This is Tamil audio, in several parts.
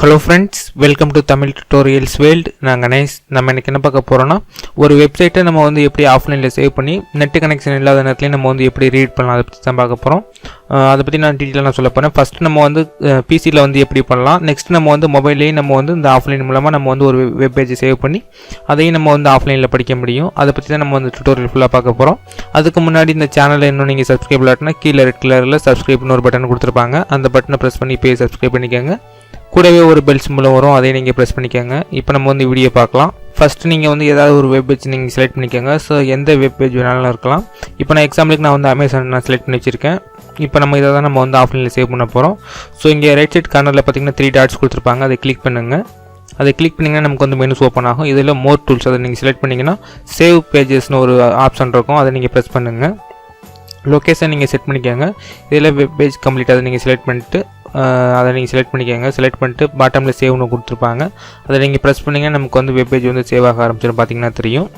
Hello friends welcome to Tamil tutorials world நாங்கள் நைஸ் நம்ம எனக்கு என்ன பார்க்க போகிறோன்னா ஒரு வெப்சைட்டை நம்ம வந்து எப்படி ஆஃப்லைனில் சேவ் பண்ணி நெட் கனெக்ஷன் இல்லாத நேரத்துலையும் நம்ம வந்து எப்படி ரீட் பண்ணலாம் அதை பற்றி தான் பார்க்க போகிறோம் அதை பற்றி நான் டீட்டெயிலாக சொல்ல போகிறேன் ஃபஸ்ட்டு நம்ம வந்து பிசியில் வந்து எப்படி பண்ணலாம் நெக்ஸ்ட் நம்ம வந்து மொபைல்லேயும் நம்ம வந்து இந்த ஆஃப்லைன் மூலமாக நம்ம வந்து ஒரு வெப் பேஜை சேவ் பண்ணி அதையும் நம்ம வந்து ஆஃப்லைனில் படிக்க முடியும். அதை பற்றி தான் நம்ம வந்து டுட்டோரியல் ஃபுல்லாக பார்க்க போகிறோம் அதுக்கு முன்னாடி இந்த சேனலில் இன்னும் நீங்கள் சப்ஸ்கிரைப் இல்லாட்டினா கீழே ரெட் கலரில் சப்ஸ்கிரைப்னு ஒரு பட்டன் கொடுத்துருப்பாங்க. அந்த பட்டனை ப்ரெஸ் பண்ணி போய் சப்ஸ்கிரைப் பண்ணிக்கோங்க. கூடவே ஒரு பெல் சிம்பிளும் வரும். அதையும் நீங்கள் ப்ரெஸ் பண்ணிக்கோங்க. இப்போ நம்ம வந்து வீடியோ பார்க்கலாம். ஃபஸ்ட்டு நீங்கள் வந்து ஏதாவது ஒரு வெப் பேஜ் நீங்கள் செலக்ட் பண்ணிக்கோங்க. ஸோ எந்த வெப் பேஜ் வேணாலும் இருக்கலாம். இப்போ நான் எக்ஸாம்பிளுக்கு நான் வந்து அமேசான் நான் செலக்ட் பண்ணி வச்சிருக்கேன். இப்போ நம்ம இதை தான் நம்ம வந்து ஆஃப்லைனில் சேவ் பண்ண போகிறோம் ஸோ இங்கே ரைட் சைட் கார்னரில் பார்த்தீங்கன்னா த்ரீ டாட்ஸ் கொடுத்துருப்பாங்க. அதை கிளிக் பண்ணுங்கள் அதை கிளிக் பண்ணிங்கன்னா நமக்கு வந்து மெனுஸ் ஓப்பன் ஆகும். இதில் மோர் டூல்ஸ் அதை நீங்கள் செலக்ட் பண்ணிங்கன்னா சேவ் பேஜஸ்னு ஒரு ஆப்ஷன் இருக்கும். அதை நீங்கள் ப்ரெஸ் பண்ணுங்கள் லொக்கேஷன் நீங்கள் செட் பண்ணிக்கோங்க. இதில் வெப் பேஜ் கம்ப்ளீட் அதை நீங்கள் செலக்ட் பண்ணிட்டு அதை நீங்கள் செலக்ட் பண்ணிக்கோங்க. செலக்ட் பண்ணிட்டு பாட்டமில் சேவ்னு கொடுத்துருப்பாங்க. அதை நீங்கள் ப்ரெஸ் பண்ணிங்கன்னா நமக்கு வந்து வெப் பேஜ் வந்து சேவ் ஆக ஆரம்பிச்சிடும். பார்த்தீங்கன்னா தெரியும்.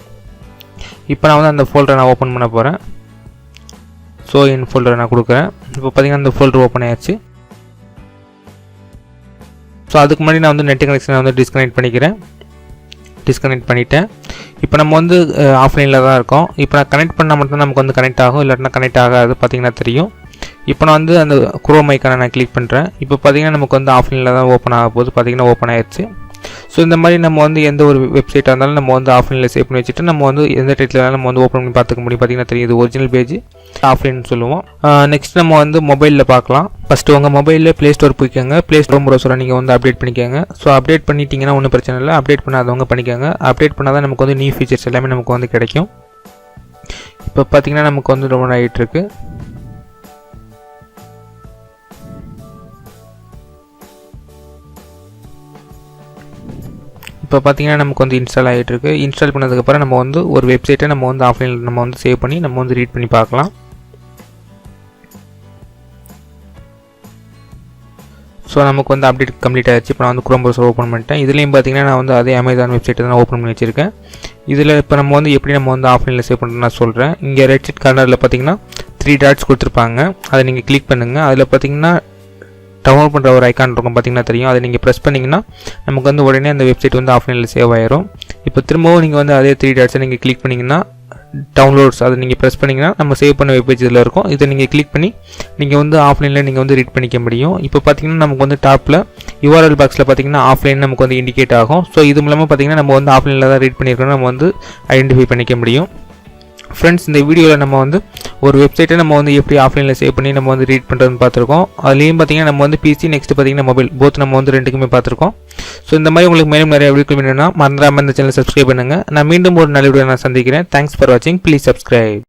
இப்போ நான் வந்து அந்த ஃபோல்டரை நான் ஓப்பன் பண்ண போகிறேன் ஸோ என் ஃபோல்டரை நான் கொடுக்குறேன். இப்போ பார்த்தீங்கன்னா அந்த ஃபோல்டர் ஓப்பன் ஆயாச்சு ஸோ அதுக்கு முன்னாடி நான் வந்து நெட் கனெக்ஷனை வந்து டிஸ்கனெக்ட் பண்ணிக்கிறேன். டிஸ்கனெக்ட் பண்ணிட்டேன். இப்போ நம்ம வந்து ஆஃப்லைனில் தான் இருக்கோம். இப்போ நான் கனெக்ட் பண்ணால் மட்டும் நமக்கு வந்து கனெக்ட் ஆகும். இல்லாட்டினா கனெக்ட் ஆகாது. பார்த்தீங்கன்னா தெரியும். இப்போ நான் வந்து அந்த குரோம் ஐக்கானை நான் கிளிக் பண்ணுறேன் இப்போ பார்த்தீங்கன்னா நமக்கு வந்து ஆஃப்லைனில் தான் ஓப்பன் ஆக போகுது. பார்த்தீங்கன்னா ஓப்பன் ஆயிடுச்சு ஸோ இந்த மாதிரி நம்ம வந்து எந்த ஒரு வெப்சைட்டாக இருந்தாலும் நம்ம வந்து ஆஃப்லைனில் சேவ் பண்ணி வச்சுட்டு நம்ம வந்து எந்த டைட்டில் நம்ம வந்து ஓப்பன் பண்ணி பார்த்துக்க முடியும். பார்த்தீங்கன்னா தெரியும். இது ஒரிஜினல் பேஜ் ஆஃப்லைன் சொல்லுவோம். நெக்ஸ்ட் நம்ம வந்து மொபைலில் பார்க்கலாம். ஃபஸ்ட்டு உங்கள் மொபைலில் ப்ளே ஸ்டோர் போய்க்கோங்க. ப்ளே ஸ்டோர் ப்ரௌசரை நீங்கள் வந்து அப்டேட் பண்ணிக்கோங்க. ஸோ அப்டேட் பண்ணிட்டீங்கன்னா ஒன்றும் பிரச்சனை இல்லை. அப்டேட் பண்ணாதவங்க பண்ணிக்கோங்க. அப்டேட் பண்ணால் தான் நமக்கு வந்து நியூ ஃபீச்சர்ஸ் எல்லாமே நமக்கு வந்து கிடைக்கும். இப்போ பார்த்தீங்கன்னா நமக்கு வந்து ரொம்ப ஆகிட்டு இருக்குது இப்போ பார்த்தீங்கன்னா நமக்கு வந்து இன்ஸ்டால் ஆகிட்டு இருக்கு இன்ஸ்டால் பண்ணதுக்கப்புறம் நம்ம வந்து ஒரு வெப்சைட்டை நம்ம வந்து ஆஃப்லைனில் நம்ம வந்து சேவ் பண்ணி நம்ம வந்து ரீட் பண்ணி பார்க்கலாம். ஸோ நமக்கு வந்து அப்டேட் கம்ப்ளீட் ஆகிடுச்சு இப்போ நான் வந்து குரோம் ப்ரௌசர் ஓப்பன் பண்ணிட்டேன். இதுலேயும் பார்த்தீங்கன்னா நான் வந்து அதே அமேசான் வெப்சைட்டை தான் ஓப்பன் பண்ணி வச்சிருக்கேன். இதில் இப்போ நம்ம வந்து எப்படி நம்ம வந்து ஆஃப்லைனில் சேவ் பண்ணுறோம் நான் சொல்கிறேன் இங்கே ரெட் ஷீட் கார்னரில் பார்த்தீங்கன்னா த்ரீ டாட்ஸ் கொடுத்துருப்பாங்க. அதை நீங்கள் கிளிக் பண்ணுங்கள் அதில் பார்த்தீங்கன்னா டவுன்லோட் பண்ணுற ஒரு ஐக்கான் இருக்கும் பார்த்தீங்கன்னா தெரியும். அதை நீங்கள் ப்ரெஸ் பண்ணிங்கன்னா நமக்கு வந்து உடனே அந்த வெப்சைட் வந்து ஆஃப்லைனில் சேவ் ஆயிரும். இப்போ திரும்பவும் நீங்கள் வந்து அதே த்ரீ டாட்ஸை நீங்கள் கிளிக் பண்ணிங்கன்னா டவுன்லோட்ஸ் அதை நீங்கள் ப்ரெஸ் பண்ணிங்கன்னா நம்ம சேவ் பண்ண வெப்பேஜ் இதில் இருக்கும். இதை நீங்கள் கிளிக் பண்ணி நீங்கள் வந்து ஆஃப்லைனில் நீங்கள் வந்து ரீட் பண்ணிக்க முடியும். இப்போ பார்த்தீங்கன்னா நமக்கு வந்து டாப்பில் யூஆர்எல் பாக்ஸில் பார்த்தீங்கன்னா ஆஃப்லைன் நமக்கு வந்து இண்டிகேட் ஆகும். ஸோ இது மூலமாக பார்த்தீங்கன்னா நம்ம வந்து ஆஃப்லைனில் தான் ரீட் பண்ணியிருக்கோம் நம்ம வந்து ஐடென்டிஃபை பண்ணிக்க முடியும். ஃப்ரெண்ட்ஸ் இந்த வீடியோவில் நம்ம வந்து ஒரு வெப்சைட்டை நம்ம வந்து எப்படி ஆஃப்லைனில் சேவ் பண்ணி நம்ம வந்து ரீட் பண்ணுறதுன்னு பார்த்துருக்கோம். அதுலேயும் பார்த்தீங்கன்னா நம்ம வந்து பிசி நெக்ஸ்ட் பார்த்தீங்கன்னா மொபைல் போத் நம்ம வந்து ரெண்டுக்குமே பார்த்துருக்கோம். ஸோ இந்த மாதிரி உங்களுக்கு மேலும் நிறைய வீடியோ வேணும்னா மறந்துடாமல் இந்த சேனல் சப்ஸ்கிரைப் பண்ணுங்கள் நான் மீண்டும் ஒரு நல்ல வீடியோ நான் சந்திக்கிறேன். தேங்க்ஸ் ஃபார் வாட்சிங் ப்ளீஸ் சப்ஸ்கிரைப்